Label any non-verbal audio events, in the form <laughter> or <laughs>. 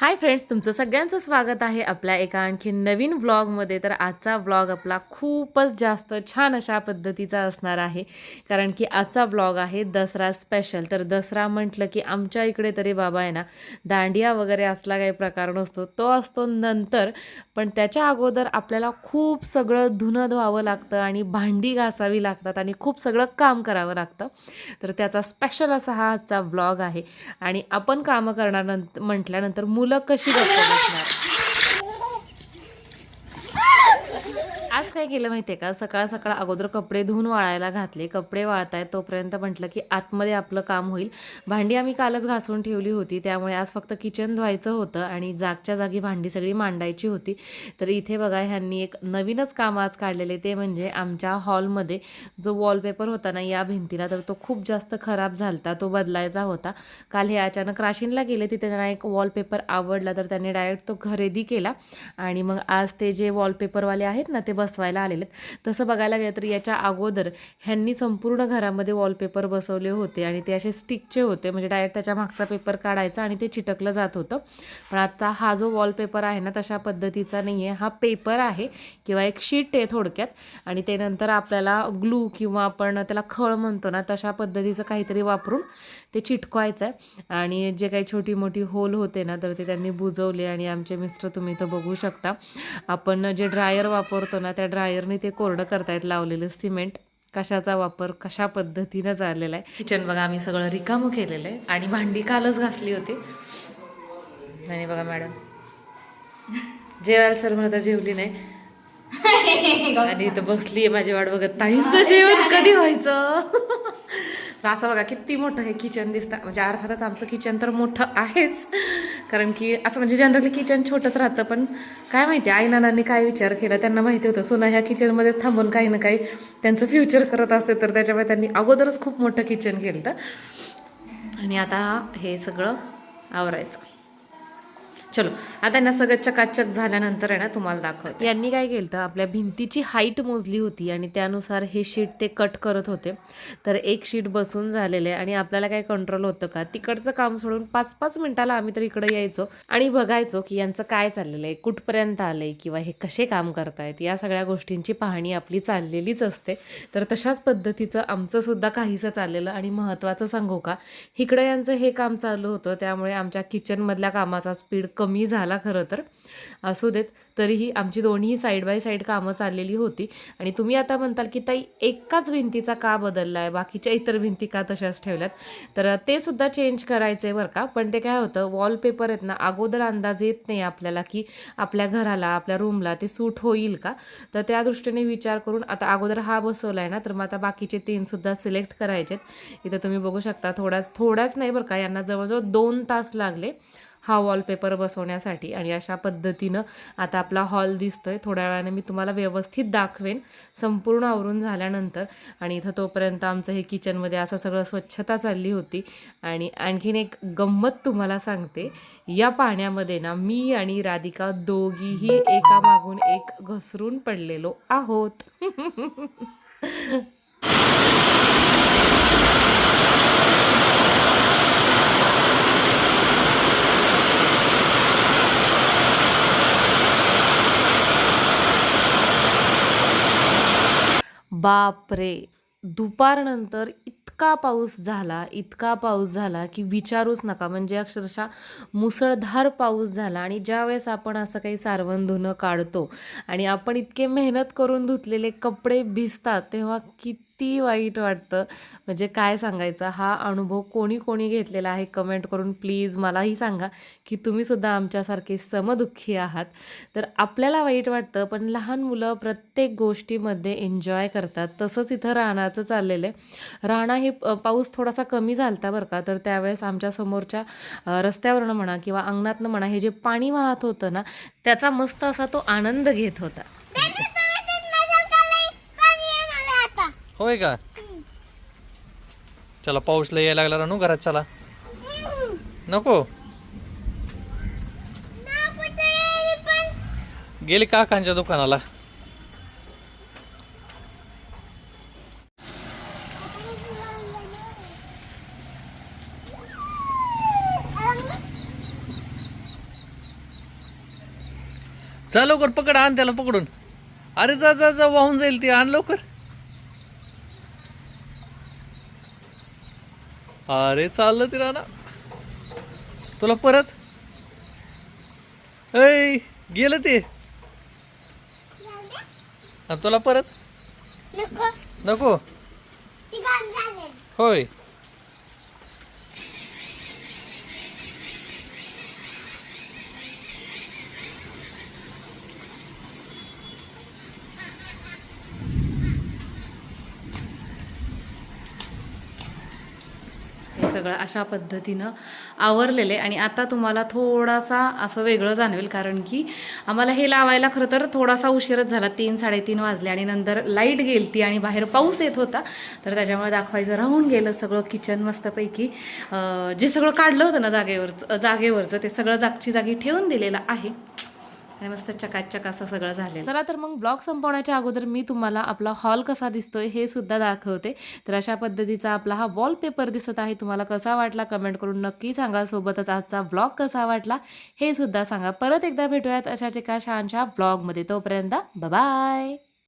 Hi friends तुमचं सगळ्यांचं स्वागत आहे आपल्या एका आणखी नवीन व्लॉगमध्ये. तर आजचा व्लॉग आपला खूपच जास्त छान अशा पद्धतीचा असणार आहे. कारण की आजचा व्लॉग आहे दसरा स्पेशल तर दसरा म्हटलं की आमच्या इकडे तरी बाबा आहे ना दांडिया वगैरे असला काही प्रकार नसतो. तो असतो नंतर. पण त्याच्या अगोदर आपल्याला खूप सगळं धुणं धुवावं लागतं आणि भांडी घासावी लागतात आणि खूप सगळं काम करावं लागतं. तर त्याचा स्पेशल असा हा आजचा व्लॉग आहे. आणि आपण कामं करणार नंतर म्हटल्यानंतर मुलं कशी गप्प बसणार आज काय केलं माहितीये का? सकाळ सकाळ अगोदर कपडे धुवून वाळायला घातले. कपडे वाळतायत तोपर्यंत म्हटलं की आतमध्ये आपलं काम होईल. भांडी आम्ही कालच घासून ठेवली होती. त्यामुळे आज फक्त किचन धुवायचं होतं आणि जागच्या जागी भांडी सगळी मांडायची होती. तर इथे बघा ह्यांनी एक नवीनच काम आज काढलेले ते म्हणजे आमच्या हॉलमध्ये जो वॉलपेपर होता ना या भिंतीला तर तो खूप जास्त खराब झालता. तो बदलायचा होता. काल हे अचानक राशीनला गेले तिथे त्यांना एक वॉलपेपर आवडला तर त्यांनी डायरेक्ट तो खरेदी केला. आणि मग आज ते जे वॉलपेपरवाले आहेत ना ते बसवायला आलेले आहेत. तसं बघायला गेलं तर याच्या अगोदर ह्यांनी संपूर्ण घरामध्ये वॉलपेपर बसवले होते आणि ते असे स्टिकचे होते. म्हणजे डायरेक्ट त्याच्या मागचा पेपर काढायचा आणि ते चिटकलं जात होतं. पण आता हा जो वॉलपेपर आहे ना तशा पद्धतीचा नाही आहे हा पेपर आहे किंवा एक शीट आहे थोडक्यात. आणि ते नंतर आपल्याला ग्लू किंवा आपण त्याला खळ म्हणतो ना तशा पद्धतीचं काहीतरी वापरून ते चिटकवायचं आहे. आणि जे काही छोटी मोठी होल होते ना तर ते त्यांनी बुजवले. आणि आमचे मिस्टर तुम्ही इथं बघू शकता. आपण जे ड्रायर वापरतो ना त्या ड्रायरने ते कोरडं करतायत लावलेलं सिमेंट. कशाचा वापर कशा पद्धतीनं चाललेला आहे? किचन बघा आम्ही सगळं रिकामं केलेलं आहे. आणि भांडी कालच घासली होती. आणि बघा मॅडम. जेवायला सर म्हणत जेवली नाही. आणि इथं बसली आहे माझी वाट बघत. ताईंचं जेवण कधी व्हायचं? तर असं बघा किती मोठं हे किचन दिसतं. म्हणजे अर्थातच आमचं किचन तर मोठं आहेच. कारण की असं म्हणजे जनरली किचन छोटंच राहतं पण काय माहिती आई नानांनी काय विचार केला त्यांना माहिती होतं. सोना ह्या किचनमध्येच थांबून काही ना काही त्यांचं फ्युचर करत असते तर त्याच्यामुळे त्यांनी अगोदरच खूप मोठं किचन केलं आणि आता हे सगळं आवरायचं. चलो आता ना सगळं चकाचक झाल्यानंतर आहे ना तुम्हाला दाखवते. यांनी काय केलं तर आपल्या भिंतीची हाईट मोजली होती आणि त्यानुसार हे शीट ते कट करत होते. तर एक शीट बसून झालेले आणि आपल्याला काय कंट्रोल होतं का? तिकडचं काम सोडून पाच पाच मिनिटाला आम्ही तर इकडे यायचो आणि बघायचो की यांचं काय चाललेलं आहे कुठपर्यंत आलंय किंवा हे कसे काम करतायत. या सगळ्या गोष्टींची पाहणी आपली चाललेलीच असते. तर तशाच पद्धतीचं आमचं सुद्धा काहीसं चाललेलं आणि महत्त्वाचं सांगू का? इकडं यांचं हे काम चालू होतं त्यामुळे आमच्या किचनमधल्या कामाचा स्पीड कमी झाला खरं तर. असू देत तरीही आमची दोन्ही साईड बाय साईड कामं चाललेली होती. आणि तुम्ही आता म्हणताल की ताई एकाच भिंतीचा का बदलला आहे बाकीच्या इतर भिंती का तशाच ठेवल्यात? तर ते सुद्धा चेंज करायचं आहे बरं का. पण ते काय होतं वॉलपेपर आहेत ना अगोदर अंदाज येत नाही आपल्याला की आपल्या घराला आपल्या रूमला ते सूट होईल का? तर त्या दृष्टीने विचार करून आता अगोदर हा बसवला आहे ना तर मग आता बाकीचे तीनसुद्धा सिलेक्ट करायचे आहेत इथं तुम्ही बघू शकता थोडाच थोडाच नाही बरं का यांना जवळजवळ दोन तास लागले. हा वॉलपेपर बसवण्यासाठी. आणि अशा पद्धतीनं आता आपला हॉल दिसतोय. थोड्या वेळाने मी तुम्हाला व्यवस्थित दाखवेन. संपूर्ण आवरून झाल्यानंतर. आणि इथं तोपर्यंत आमचं हे किचनमध्ये असं सगळं स्वच्छता चालली होती. आणि आणखीन एक गंमत तुम्हाला सांगते. या पाण्यामध्ये ना मी आणि राधिका दोघीही एकामागून एक घसरून पडलेलो आहोत. <laughs> बापरे दुपारनंतर इतका पाऊस झाला इतका पाऊस झाला की विचारूच नका. म्हणजे अक्षरशः मुसळधार पाऊस झाला आणि ज्यावेळेस आपण असं काही सारवण धुणं काढतो आणि आपण इतके मेहनत करून धुतलेले कपडे भिजतात तेव्हा किती वाईट वाटतं? म्हणजे काय सांगायचं? हा अनुभव कोणी कोणी घेतलेला आहे? कमेंट करून प्लीज मलाही सांगा की तुम्हीसुद्धा आमच्यासारखे समदुःखी आहात. तर आपल्याला वाईट वाटतं पण लहान मुलं प्रत्येक गोष्टीमध्ये एन्जॉय करतात. तसंच इथं राहण्याचं चाललेलं आहे. राणा हे पाऊस थोडासा कमी झालता बरं का तर त्यावेळेस आमच्या समोरच्या रस्त्यावरनं म्हणा किंवा अंगणातनं म्हणा हे जे पाणी वाहत होतं ना त्याचा मस्त असा तो आनंद घेत होता. होय का? चला पाऊस लय यायला लागला रानू घरात चला. नको. गेले काकांच्या दुकानाला. जा लवकर पकड आण त्याला पकडून. अरे जा जा जा वाहून जाईल ते आण लवकर. अरे चाललं ते राणा. तुला परत? ऐ गेलं ते. तुला परत? नको. होय. सगळं अशा पद्धतीनं आवरलेलं. आहे आणि आता तुम्हाला थोडासा असं वेगळं जाणवेल कारण की आम्हाला हे लावायला खरं तर थोडासा उशीरच झाला. तीन साडेतीन वाजले आणि नंतर लाइट गेलती आणि बाहेर पाऊस येत होता. तर त्याच्यामुळे दाखवायचं राहून गेलं सगळं किचन मस्तपैकी. जे सगळं काढलं होतं ना जागेवर जागेवरचं ते सगळं जागची जागी ठेवून दिलेलं आहे. आणि मस्त चकाचक असं सगळं झालं चला तर मग ब्लॉग संपवण्याच्या अगोदर मी तुम्हाला आपला हॉल कसा दिसतोय हे सुद्धा दाखवते. तर अशा पद्धतीचा आपला हा वॉलपेपर दिसत आहे. तुम्हाला कसा वाटला कमेंट करून नक्की सांगा. सोबतच आजचा ब्लॉग कसा वाटला हे सुद्धा सांगा. परत एकदा भेटूयात अशाच एका छानशा ब्लॉगमध्ये. तोपर्यंत बाय